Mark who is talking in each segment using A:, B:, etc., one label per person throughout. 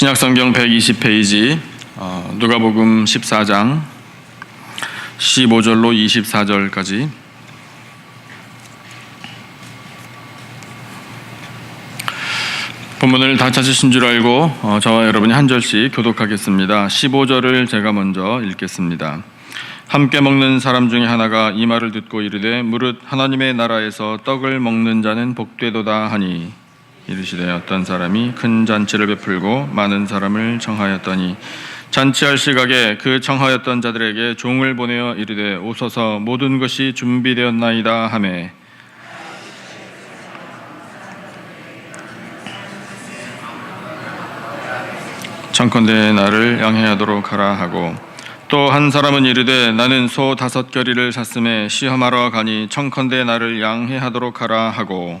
A: 신약성경 120페이지 어, 누가복음 14장 15절로 24절까지 본문을 다 찾으신 줄 알고 어, 저와 여러분이 한 절씩 교독하겠습니다. 15절을 제가 먼저 읽겠습니다. 함께 먹는 사람 중에 하나가 이 말을 듣고 이르되 무릇 하나님의 나라에서 떡을 먹는 자는 복되도다 하니 이르시되 어떤 사람이 큰 잔치를 베풀고 많은 사람을 청하였더니 잔치할 시각에 그 청하였던 자들에게 종을 보내어 이르되 오소서 모든 것이 준비되었나이다 하매. 청컨대 나를 양해하도록 하라 하고 또 한 사람은 이르되 나는 소 다섯 결의를 샀음에 시험하러 가니 청컨대 나를 양해하도록 하라 하고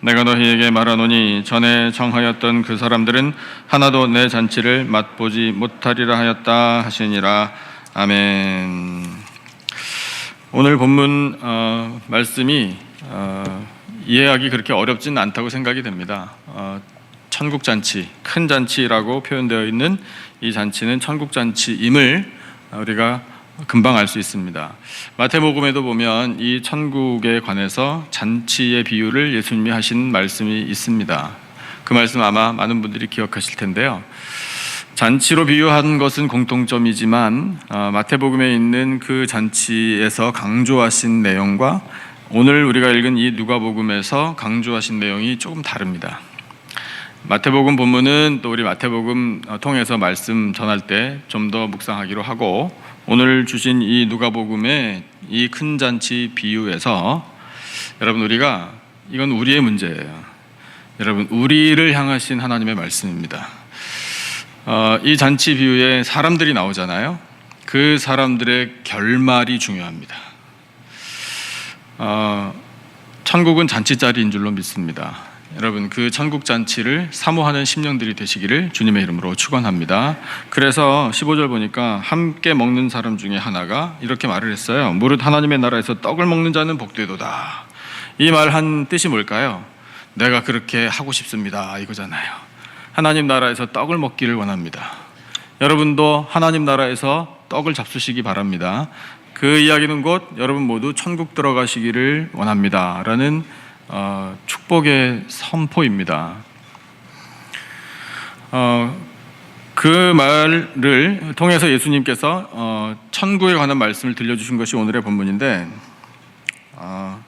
A: 내가 너희에게 말하노니 전에 정하였던 그 사람들은 하나도 내 잔치를 맛보지 못하리라 하였다 하시니라 아멘. 오늘 본문 어, 말씀이 어, 이해하기 그렇게 어렵지는 않다고 생각이 됩니다. 어, 천국 잔치, 큰 잔치라고 표현되어 있는 이 잔치는 천국 잔치임을 우리가 금방 알 수 있습니다. 마태복음에도 보면 이 천국에 관해서 잔치의 비유를 예수님이 하신 말씀이 있습니다. 그 말씀 아마 많은 분들이 기억하실 텐데요. 잔치로 비유한 것은 공통점이지만 어, 마태복음에 있는 그 잔치에서 강조하신 내용과 오늘 우리가 읽은 이 누가복음에서 강조하신 내용이 조금 다릅니다. 마태복음 본문은 또 우리 마태복음 통해서 말씀 전할 때 좀 더 묵상하기로 하고 오늘 주신 이 누가복음의 이 큰 잔치 비유에서 여러분 우리가 이건 우리의 문제예요. 여러분 우리를 향하신 하나님의 말씀입니다. 어, 이 잔치 비유에 사람들이 나오잖아요. 그 사람들의 결말이 중요합니다. 어, 천국은 잔치 자리인 줄로 믿습니다. 여러분 그 천국 잔치를 사모하는 심령들이 되시기를 주님의 이름으로 축원합니다. 그래서 15절 보니까 함께 먹는 사람 중에 하나가 이렇게 말을 했어요. 무릇 하나님의 나라에서 떡을 먹는 자는 복되도다. 이 말 한 뜻이 뭘까요? 내가 그렇게 하고 싶습니다. 이거잖아요. 하나님 나라에서 떡을 먹기를 원합니다. 여러분도 하나님 나라에서 떡을 잡수시기 바랍니다. 그 이야기는 곧 여러분 모두 천국 들어가시기를 원합니다 라는 어, 축복의 선포입니다. 어, 그 말을 통해서 예수님께서 어, 천국에 관한 말씀을 들려주신 것이 오늘의 본문인데 어,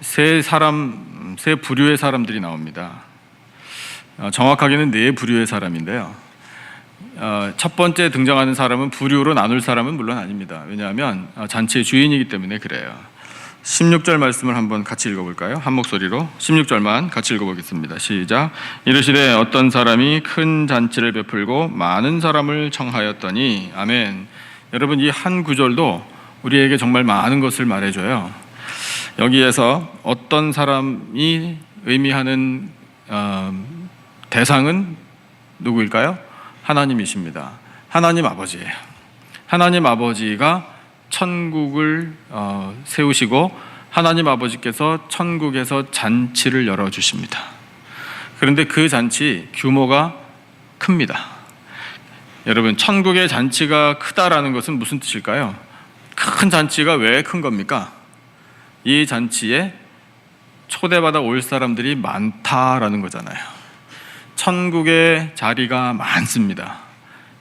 A: 세 사람, 세 부류의 사람들이 나옵니다. 어, 정확하게는 네 부류의 사람인데요. 어, 첫 번째 등장하는 사람은 부류로 나눌 사람은 물론 아닙니다. 왜냐하면 어, 잔치의 주인이기 때문에 그래요. 16절 말씀을 한번 같이 읽어볼까요? 한 목소리로 16절만 같이 읽어보겠습니다. 시작. 이르시되 어떤 사람이 큰 잔치를 베풀고 많은 사람을 청하였더니 아멘. 여러분 이 한 구절도 우리에게 정말 많은 것을 말해줘요. 여기에서 어떤 사람이 의미하는 어, 대상은 누구일까요? 하나님이십니다. 하나님 아버지예요. 하나님 아버지가 천국을 어, 세우시고 하나님 아버지께서 천국에서 잔치를 열어 주십니다. 그런데 그 잔치 규모가 큽니다. 여러분, 천국의 잔치가 크다라는 것은 무슨 뜻일까요? 큰 잔치가 왜 큰 겁니까? 이 잔치에 초대받아 올 사람들이 많다라는 거잖아요. 천국의 자리가 많습니다.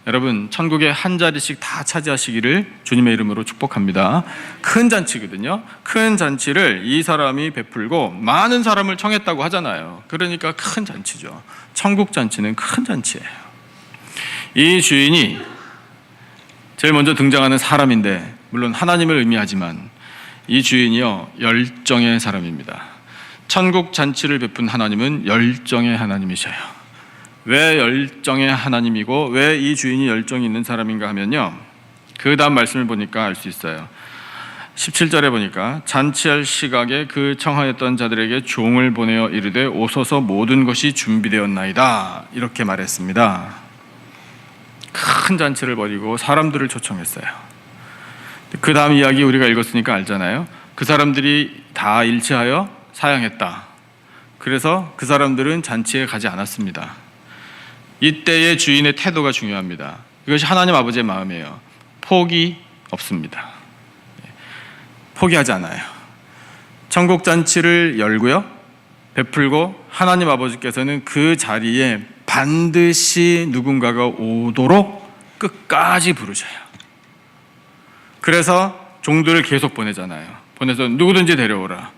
A: 여러분, 천국에 한 자리씩 다 차지하시기를 주님의 이름으로 축복합니다. 큰 잔치거든요. 큰 잔치를 이 사람이 베풀고 많은 사람을 청했다고 하잖아요. 그러니까 큰 잔치죠. 천국 잔치는 큰 잔치예요. 이 주인이 제일 먼저 등장하는 사람인데, 물론 하나님을 의미하지만 이 주인이요, 열정의 사람입니다. 천국 잔치를 베푼 하나님은 열정의 하나님이셔요. 왜 열정의 하나님이고 왜 이 주인이 열정이 있는 사람인가 하면요. 그 다음 말씀을 보니까 알 수 있어요. 17절에 보니까 잔치할 시각에 그 청하였던 자들에게 종을 보내어 이르되 오소서 모든 것이 준비되었나이다 이렇게 말했습니다. 큰 잔치를 벌이고 사람들을 초청했어요. 그 다음 이야기 우리가 읽었으니까 알잖아요. 그 사람들이 다 일치하여 사양했다. 그래서 그 사람들은 잔치에 가지 않았습니다. 이때의 주인의 태도가 중요합니다. 이것이 하나님 아버지의 마음이에요. 포기 없습니다. 포기하지 않아요. 천국 잔치를 열고요. 베풀고 하나님 아버지께서는 그 자리에 반드시 누군가가 오도록 끝까지 부르셔요. 그래서 종들을 계속 보내잖아요. 보내서 누구든지 데려오라.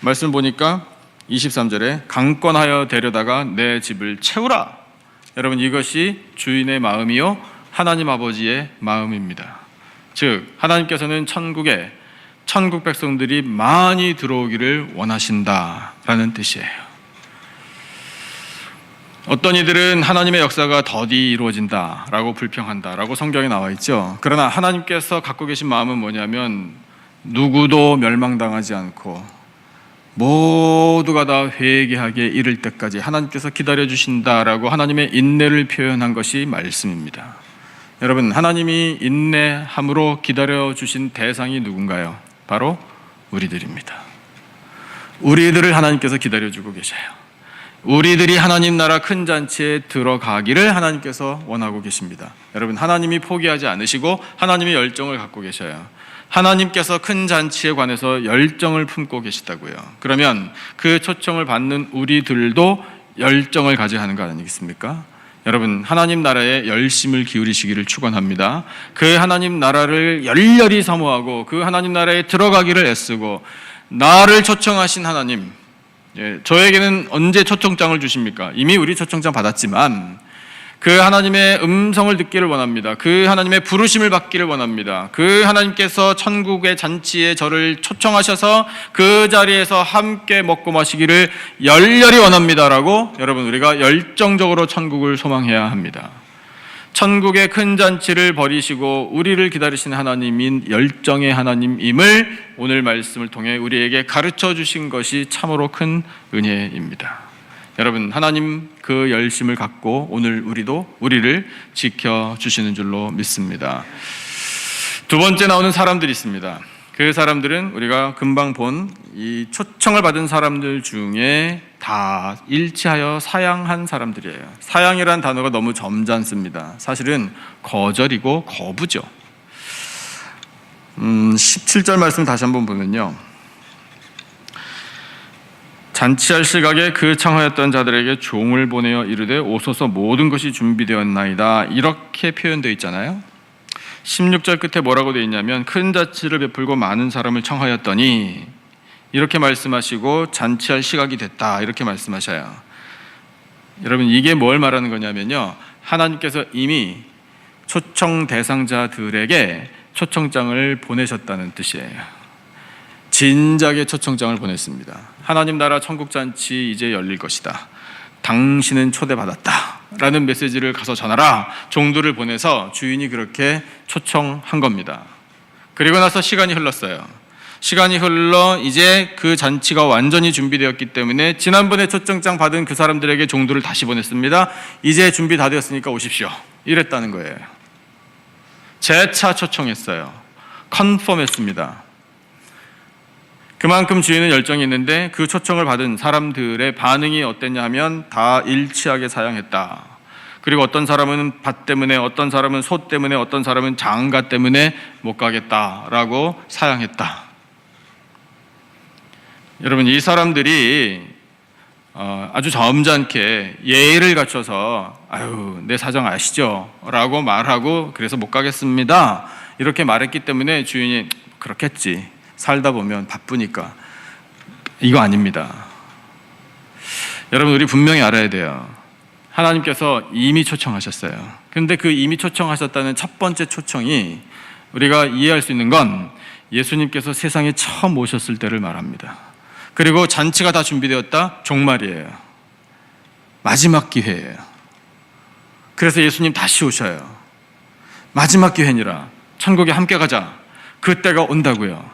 A: 말씀 보니까 23절에 강권하여 데려다가 내 집을 채우라. 여러분 이것이 주인의 마음이요 하나님 아버지의 마음입니다. 즉 하나님께서는 천국에 천국 백성들이 많이 들어오기를 원하신다라는 뜻이에요. 어떤 이들은 하나님의 역사가 더디 이루어진다라고 불평한다라고 성경에 나와 있죠. 그러나 하나님께서 갖고 계신 마음은 뭐냐면 누구도 멸망당하지 않고 모두가 다 회개하게 이를 때까지 하나님께서 기다려 주신다라고 하나님의 인내를 표현한 것이 말씀입니다. 여러분, 하나님이 인내함으로 기다려 주신 대상이 누군가요? 바로 우리들입니다. 우리들을 하나님께서 기다려 주고 계셔요. 우리들이 하나님 나라 큰 잔치에 들어가기를 하나님께서 원하고 계십니다. 여러분, 하나님이 포기하지 않으시고 하나님의 열정을 갖고 계셔요. 하나님께서 큰 잔치에 관해서 열정을 품고 계시다고요. 그러면 그 초청을 받는 우리들도 열정을 가져야 하는 거 아니겠습니까? 여러분, 하나님 나라에 열심을 기울이시기를 축원합니다. 그 하나님 나라를 열렬히 사모하고 그 하나님 나라에 들어가기를 애쓰고 나를 초청하신 하나님, 예, 저에게는 언제 초청장을 주십니까? 이미 우리 초청장 받았지만 그 하나님의 음성을 듣기를 원합니다. 그 하나님의 부르심을 받기를 원합니다. 그 하나님께서 천국의 잔치에 저를 초청하셔서 그 자리에서 함께 먹고 마시기를 열렬히 원합니다라고 여러분 우리가 열정적으로 천국을 소망해야 합니다. 천국의 큰 잔치를 벌이시고 우리를 기다리시는 하나님인 열정의 하나님임을 오늘 말씀을 통해 우리에게 가르쳐 주신 것이 참으로 큰 은혜입니다. 여러분 하나님 그 열심을 갖고 오늘 우리도 우리를 지켜 주시는 줄로 믿습니다. 두 번째 나오는 사람들이 있습니다. 그 사람들은 우리가 금방 본 이 초청을 받은 사람들 중에 다 일치하여 사양한 사람들이에요. 사양이란 단어가 너무 점잖습니다. 사실은 거절이고 거부죠. 음, 17절 말씀 다시 한번 보면요. 잔치할 시각에 그 청하였던 자들에게 종을 보내어 이르되 오소서 모든 것이 준비되었나이다. 이렇게 표현되어 있잖아요. 16절 끝에 뭐라고 되어 있냐면 큰 잔치를 베풀고 많은 사람을 청하였더니 이렇게 말씀하시고 잔치할 시각이 됐다. 이렇게 말씀하셔요. 여러분 이게 뭘 말하는 거냐면요. 하나님께서 이미 초청 대상자들에게 초청장을 보내셨다는 뜻이에요. 진작에 초청장을 보냈습니다. 하나님 나라 천국 잔치 이제 열릴 것이다. 당신은 초대받았다. 라는 메시지를 가서 전하라. 종들을 보내서 주인이 그렇게 초청한 겁니다. 그리고 나서 시간이 흘렀어요. 시간이 흘러 이제 그 잔치가 완전히 준비되었기 때문에 지난번에 초청장 받은 그 사람들에게 종들을 다시 보냈습니다. 이제 준비 다 되었으니까 오십시오. 이랬다는 거예요. 재차 초청했어요. 컨펌했습니다. 그만큼 주인은 열정이 있는데 그 초청을 받은 사람들의 반응이 어땠냐 하면 다 일치하게 사양했다. 그리고 어떤 사람은 밭 때문에, 어떤 사람은 소 때문에, 어떤 사람은 장가 때문에 못 가겠다라고 사양했다. 여러분, 이 사람들이 어, 아주 점잖게 예의를 갖춰서 아유, 내 사정 아시죠? 라고 말하고 그래서 못 가겠습니다. 이렇게 말했기 때문에 주인이 그렇겠지. 살다 보면 바쁘니까 이거 아닙니다. 여러분 우리 분명히 알아야 돼요. 하나님께서 이미 초청하셨어요. 그런데 그 이미 초청하셨다는 첫 번째 초청이 우리가 이해할 수 있는 건 예수님께서 세상에 처음 오셨을 때를 말합니다.
B: 그리고 잔치가 다 준비되었다. 종말이에요. 마지막 기회예요. 그래서 예수님 다시 오셔요. 마지막 기회니라. 천국에 함께 가자. 그때가 온다고요.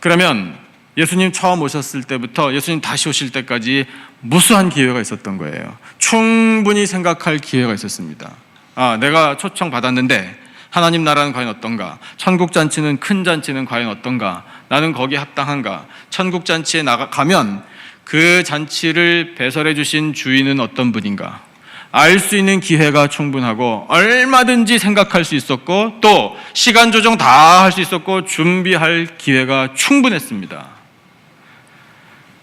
B: 그러면 예수님 처음 오셨을 때부터 예수님 다시 오실 때까지 무수한 기회가 있었던 거예요. 충분히 생각할 기회가 있었습니다. 아, 내가 초청 받았는데 하나님 나라는 과연 어떤가? 천국 잔치는 큰 잔치는 과연 어떤가? 나는 거기에 합당한가? 천국 잔치에 나가 가면 그 잔치를 배설해 주신 주인은 어떤 분인가? 알 수 있는 기회가 충분하고 얼마든지 생각할 수 있었고 또 시간 조정 다 할 수 있었고 준비할 기회가 충분했습니다.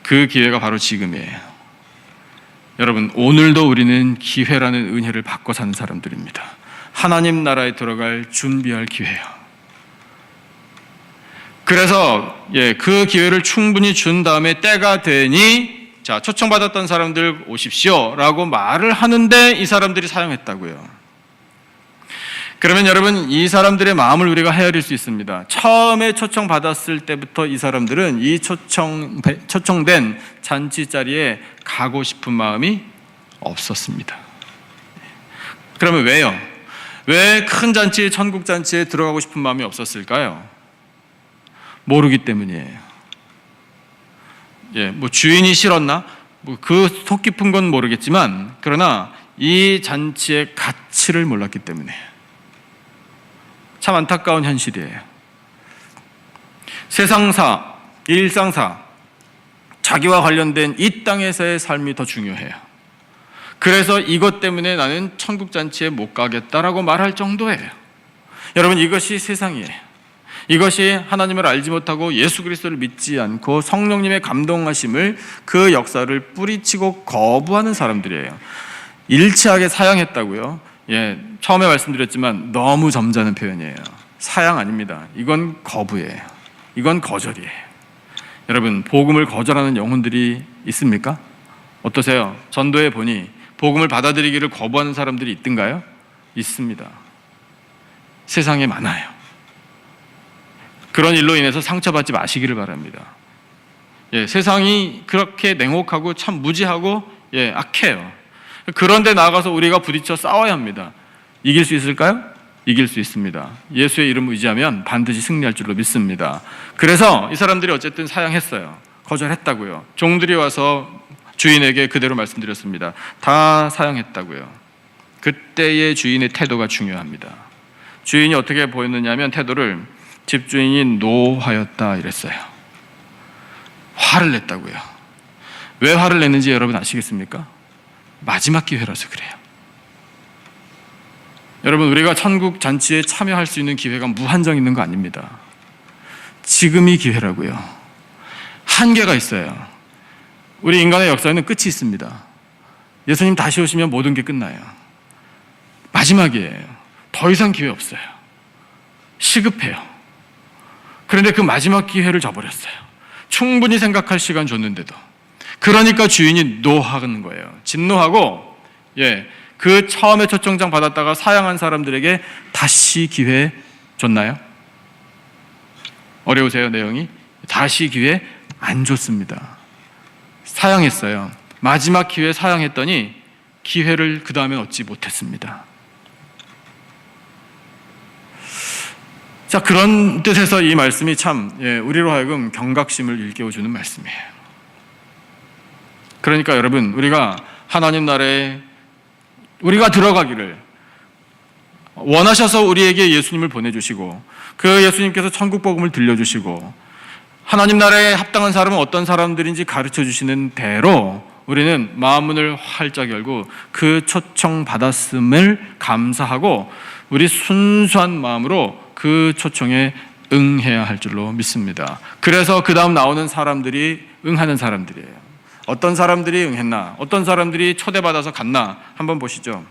B: 그 기회가 바로 지금이에요. 여러분, 오늘도 우리는 기회라는 은혜를 받고 사는 사람들입니다. 하나님 나라에 들어갈 준비할 기회요. 그래서 예, 그 기회를 충분히 준 다음에 때가 되니 자, 초청받았던 사람들 오십시오라고 말을 하는데 이 사람들이 사용했다고요. 그러면 여러분 이 사람들의 마음을 우리가 헤아릴 수 있습니다. 처음에 초청 받았을 때부터 이 사람들은 이 초청 초청된 잔치 자리에 가고 싶은 마음이 없었습니다. 그러면 왜요? 왜 큰 잔치, 천국 잔치에 들어가고 싶은 마음이 없었을까요? 모르기 때문이에요. 예, 뭐 주인이 싫었나? 뭐 그 속 깊은 건 모르겠지만 그러나 이 잔치의 가치를 몰랐기 때문에 참 안타까운 현실이에요. 세상사, 일상사, 자기와 관련된 이 땅에서의 삶이 더 중요해요. 그래서 이것 때문에 나는 천국 잔치에 못 가겠다라고 말할 정도예요. 여러분 이것이 세상이에요. 이것이 하나님을 알지 못하고 예수 그리스도를 믿지 않고 성령님의 감동하심을 그 역사를 뿌리치고 거부하는 사람들이에요. 일치하게 사양했다고요. 예, 처음에 말씀드렸지만 너무 점잖은 표현이에요. 사양 아닙니다. 이건 거부예요. 이건 거절이에요. 여러분, 복음을 거절하는 영혼들이 있습니까? 어떠세요? 전도에 보니 복음을 받아들이기를 거부하는 사람들이 있던가요? 있습니다. 세상에 많아요. 그런 일로 인해서 상처받지 마시기를 바랍니다. 예, 세상이 그렇게 냉혹하고 참 무지하고 예, 악해요. 그런데 나가서 우리가 부딪혀 싸워야 합니다. 이길 수 있을까요? 이길 수 있습니다. 예수의 이름을 의지하면 반드시 승리할 줄로 믿습니다. 그래서 이 사람들이 어쨌든 사양했어요. 거절했다고요. 종들이 와서 주인에게 그대로 말씀드렸습니다. 다 사양했다고요. 그때의 주인의 태도가 중요합니다. 주인이 어떻게 보였느냐면 태도를 집주인이 노하였다 이랬어요. 화를 냈다고요. 왜 화를 냈는지 여러분 아시겠습니까? 마지막 기회라서 그래요. 여러분, 우리가 천국 잔치에 참여할 수 있는 기회가 무한정 있는 거 아닙니다. 지금이 기회라고요. 한계가 있어요. 우리 인간의 역사에는 끝이 있습니다. 예수님 다시 오시면 모든 게 끝나요. 마지막이에요. 더 이상 기회 없어요. 시급해요. 그런데 그 마지막 기회를 저버렸어요. 충분히 생각할 시간 줬는데도. 그러니까 주인이 노하는 거예요. 진노하고 예. 그 처음에 초청장 받았다가 사양한 사람들에게 다시 기회 줬나요? 어려우세요, 내용이? 다시 기회 안 줬습니다. 사양했어요. 마지막 기회 사양했더니 기회를 그 다음에 얻지 못했습니다. 자, 그런 뜻에서 이 말씀이 참, 예, 우리로 하여금 경각심을 일깨워주는 말씀이에요. 그러니까 여러분, 우리가 하나님 나라에 우리가 들어가기를 원하셔서 우리에게 예수님을 보내주시고 그 예수님께서 천국 복음을 들려주시고 하나님 나라에 합당한 사람은 어떤 사람들인지 가르쳐 주시는 대로 우리는 마음문을 활짝 열고 그 초청 받았음을 감사하고 우리 순수한 마음으로 그 초청에 응해야 할 줄로 믿습니다. 그래서 그 다음 나오는 사람들이 응하는 사람들이에요. 어떤 사람들이 응했나? 어떤 사람들이 초대받아서 갔나? 한번 보시죠.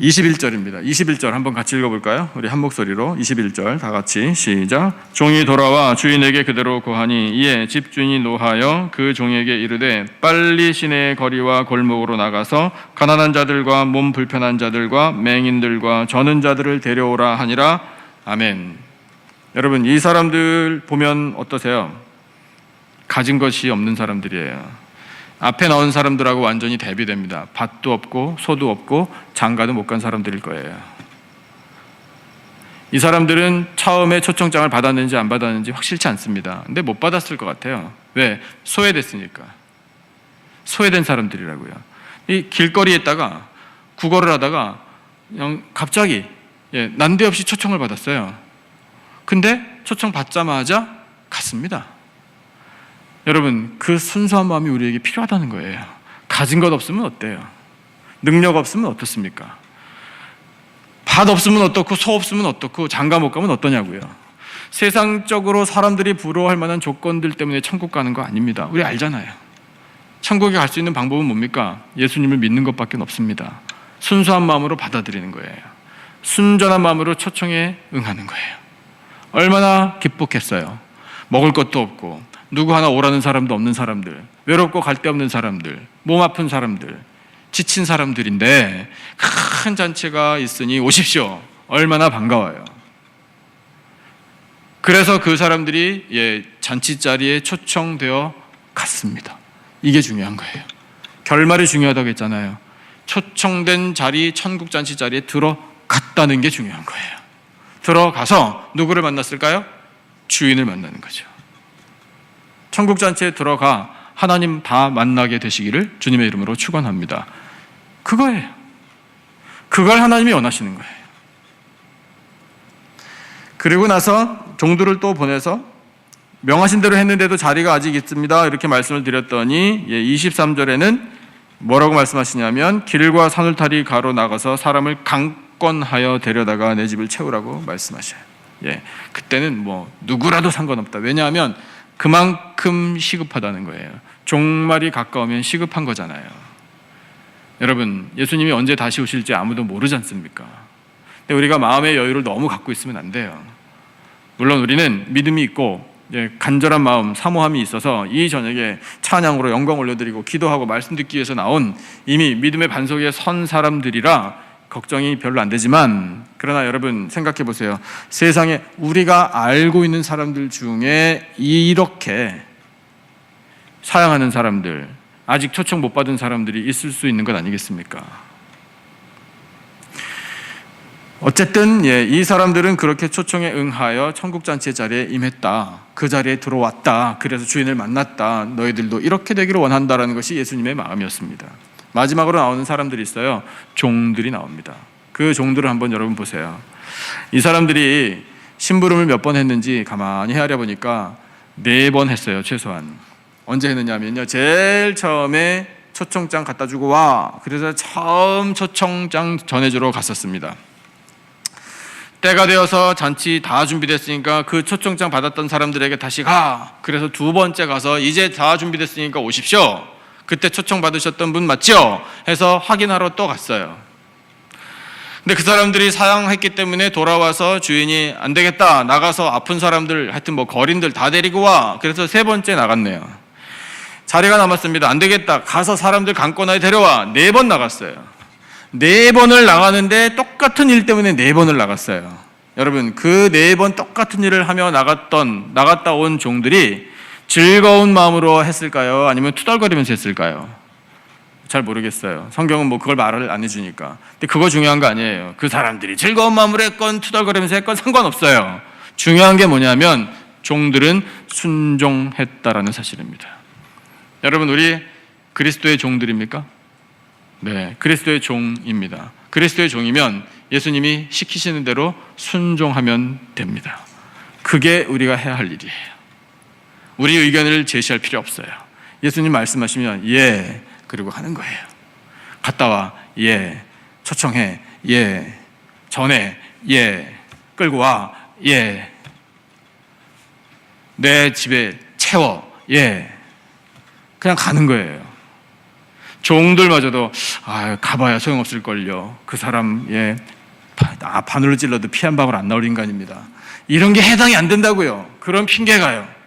B: 21절입니다. 21절 한번 같이 읽어볼까요? 우리 한 목소리로 21절 다 같이 시작. 종이 돌아와 주인에게 그대로 고하니 이에 집주인이 노하여 그 종에게 이르되 빨리 시내의 거리와 골목으로 나가서 가난한 자들과 몸 불편한 자들과 맹인들과 저는 자들을 데려오라 하니라. 아멘. 여러분 이 사람들 보면 어떠세요? 가진 것이 없는 사람들이에요. 앞에 나온 사람들하고 완전히 대비됩니다. 밭도 없고 소도 없고 장가도 못 간 사람들일 거예요. 이 사람들은 처음에 초청장을 받았는지 안 받았는지 확실치 않습니다. 근데 못 받았을 것 같아요. 왜? 소외됐으니까. 소외된 사람들이라고요. 이 길거리에다가 구걸을 하다가 갑자기 예, 난데없이 초청을 받았어요. 근데 초청 받자마자 갔습니다. 여러분, 그 순수한 마음이 우리에게 필요하다는 거예요. 가진 것 없으면 어때요? 능력 없으면 어떻습니까? 밭 없으면 어떻고 소 없으면 어떻고 장가 못 가면 어떠냐고요. 세상적으로 사람들이 부러워할 만한 조건들 때문에 천국 가는 거 아닙니다. 우리 알잖아요. 천국에 갈 수 있는 방법은 뭡니까? 예수님을 믿는 것밖에 없습니다. 순수한 마음으로 받아들이는 거예요. 순전한 마음으로 초청에 응하는 거예요. 얼마나 기뻤겠어요. 먹을 것도 없고 누구 하나 오라는 사람도 없는 사람들, 외롭고 갈 데 없는 사람들, 몸 아픈 사람들, 지친 사람들인데 큰 잔치가 있으니 오십시오. 얼마나 반가워요. 그래서 그 사람들이 예, 잔치 자리에 초청되어 갔습니다. 이게 중요한 거예요. 결말이 중요하다고 했잖아요. 초청된 자리, 천국 잔치 자리에 들어갔다는 게 중요한 거예요. 들어가서 누구를 만났을까요? 주인을 만나는 거죠. 천국 잔치에 들어가 하나님 다 만나게 되시기를 주님의 이름으로 축원합니다. 그거예요. 그걸 하나님이 원하시는 거예요. 그리고 나서 종들을 또 보내서 명하신 대로 했는데도 자리가 아직 있습니다. 이렇게 말씀을 드렸더니 23절에는 뭐라고 말씀하시냐면 길과 산울타리 가로 나가서 사람을 강권하여 데려다가 내 집을 채우라고 말씀하셔요. 예. 그때는 뭐 누구라도 상관없다. 왜냐하면 그만큼 시급하다는 거예요. 종말이 가까우면 시급한 거잖아요. 여러분, 예수님이 언제 다시 오실지 아무도 모르지 않습니까? 근데 우리가 마음의 여유를 너무 갖고 있으면 안 돼요. 물론 우리는 믿음이 있고 예, 간절한 마음, 사모함이 있어서 이 저녁에 찬양으로 영광 올려드리고 기도하고 말씀 듣기 위해서 나온 이미 믿음의 반석에 선 사람들이라 걱정이 별로 안 되지만 그러나 여러분 생각해 보세요. 세상에 우리가 알고 있는 사람들 중에 이렇게 사랑하는 사람들, 아직 초청 못 받은 사람들이 있을 수 있는 것 아니겠습니까? 어쨌든 예, 이 사람들은 그렇게 초청에 응하여 천국 잔치 자리에 임했다. 그 자리에 들어왔다. 그래서 주인을 만났다. 너희들도 이렇게 되기를 원한다라는 것이 예수님의 마음이었습니다. 마지막으로 나오는 사람들이 있어요. 종들이 나옵니다. 그 종들을 한번 여러분 보세요. 이 사람들이 심부름을 몇 번 했는지 가만히 헤아려 보니까 네 번 했어요, 최소한. 언제 했느냐면요. 제일 처음에 초청장 갖다 주고 와. 그래서 처음 초청장 전해주러 갔었습니다. 때가 되어서 잔치 다 준비됐으니까 그 초청장 받았던 사람들에게 다시 가. 그래서 두 번째 가서 이제 다 준비됐으니까 오십시오. 그때 초청 받으셨던 분 맞죠? 해서 확인하러 또 갔어요. 근데 그 사람들이 사양했기 때문에 돌아와서 주인이 안 되겠다. 나가서 아픈 사람들 하여튼 뭐 거린들 다 데리고 와. 그래서 세 번째 나갔네요. 자리가 남았습니다. 안 되겠다. 가서 사람들 강권하에 데려와. 네 번 나갔어요. 네 번을 나가는데 똑같은 일 때문에 네 번을 나갔어요. 여러분, 그 네 번 똑같은 일을 하며 나갔던, 나갔다 온 종들이 즐거운 마음으로 했을까요? 아니면 투덜거리면서 했을까요? 잘 모르겠어요. 성경은 뭐 그걸 말을 안 해주니까. 근데 그거 중요한 거 아니에요. 그 사람들이 즐거운 마음으로 했건 투덜거리면서 했건 상관없어요. 중요한 게 뭐냐면 종들은 순종했다라는 사실입니다. 여러분, 우리 그리스도의 종들입니까? 네, 그리스도의 종입니다. 그리스도의 종이면 예수님이 시키시는 대로 순종하면 됩니다. 그게 우리가 해야 할 일이에요. 우리 의견을 제시할 필요 없어요. 예수님 말씀하시면 예, 그리고 하는 거예요. 갔다 와, 예, 초청해, 예, 전해, 예, 끌고 와, 예, 내 집에 채워, 예, 그냥 가는 거예요. 종들마저도 아 가봐야 소용없을 걸요. 그 바람 예 아, 바늘로 찔러도 피 한 방울 안 나올 인간입니다. 이런 게 해당이 안 된다고요. 그런 핑계가요.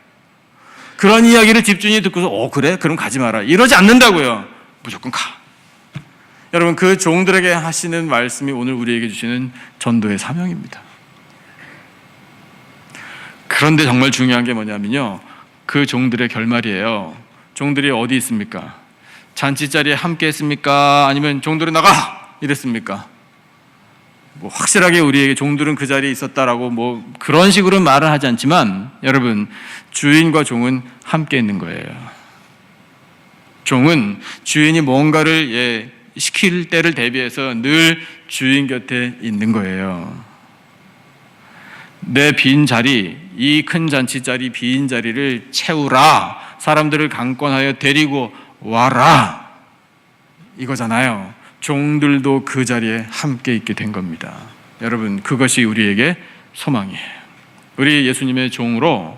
B: 그런 이야기를 집주인이 듣고서 어 그래 그럼 가지 마라 이러지 않는다고요. 무조건 가. 여러분 그 종들에게 하시는 말씀이 오늘 우리에게 주시는 전도의 사명입니다. 그런데 정말 중요한 게 뭐냐면요. 그 종들의 결말이에요. 종들이 어디 있습니까? 잔치 자리에 함께 했습니까? 아니면 종들은 나가! 이랬습니까? 뭐 확실하게 우리에게 종들은 그 자리에 있었다라고 뭐 그런 식으로 말은 하지 않지만 여러분 주인과 종은 함께 있는 거예요. 종은 주인이 뭔가를 예, 시킬 때를 대비해서 늘 주인 곁에 있는 거예요. 내 빈 자리, 이 큰 잔치 자리 빈 자리를 채우라. 사람들을 강권하여 데리고 와라. 이거잖아요. 종들도 그 자리에 함께 있게 된 겁니다. 여러분, 그것이 우리에게 소망이에요. 우리 예수님의 종으로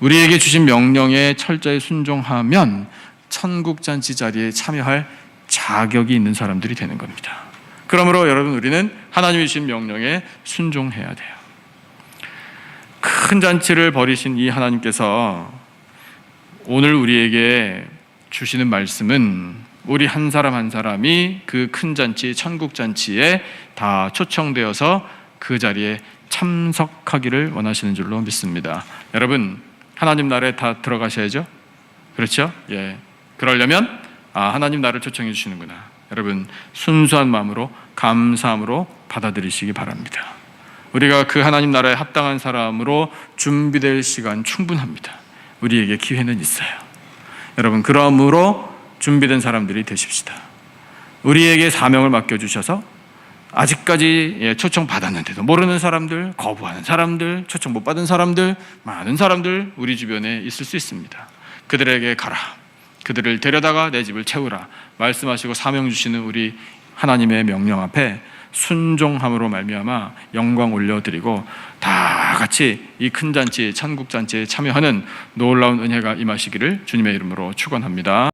B: 우리에게 주신 명령에 철저히 순종하면 천국 잔치 자리에 참여할 자격이 있는 사람들이 되는 겁니다. 그러므로 여러분 우리는 하나님이 주신 명령에 순종해야 돼요. 큰 잔치를 벌이신 이 하나님께서 오늘 우리에게 주시는 말씀은 우리 한 사람 한 사람이 그 큰 잔치, 천국 잔치에 다 초청되어서 그 자리에 참석하기를 원하시는 줄로 믿습니다. 여러분, 하나님 나라에 다 들어가셔야죠? 그렇죠? 예. 그러려면 아, 하나님 나를 초청해 주시는구나. 여러분, 순수한 마음으로 감사함으로 받아들이시기 바랍니다. 우리가 그 하나님 나라에 합당한 사람으로 준비될 시간 충분합니다. 우리에게 기회는 있어요. 여러분, 그러므로 준비된 사람들이 되십시다. 우리에게 사명을 맡겨주셔서 아직까지 예, 초청 받았는데도 모르는 사람들, 거부하는 사람들, 초청 못 받은 사람들, 많은 사람들 우리 주변에 있을 수 있습니다. 그들에게 가라. 그들을 데려다가 내 집을 채우라. 말씀하시고 사명 주시는 우리 하나님의 명령 앞에 순종함으로 말미암아 영광 올려드리고 다 같이 이 큰 잔치, 천국 잔치에 참여하는 놀라운 은혜가 임하시기를 주님의 이름으로 축원합니다.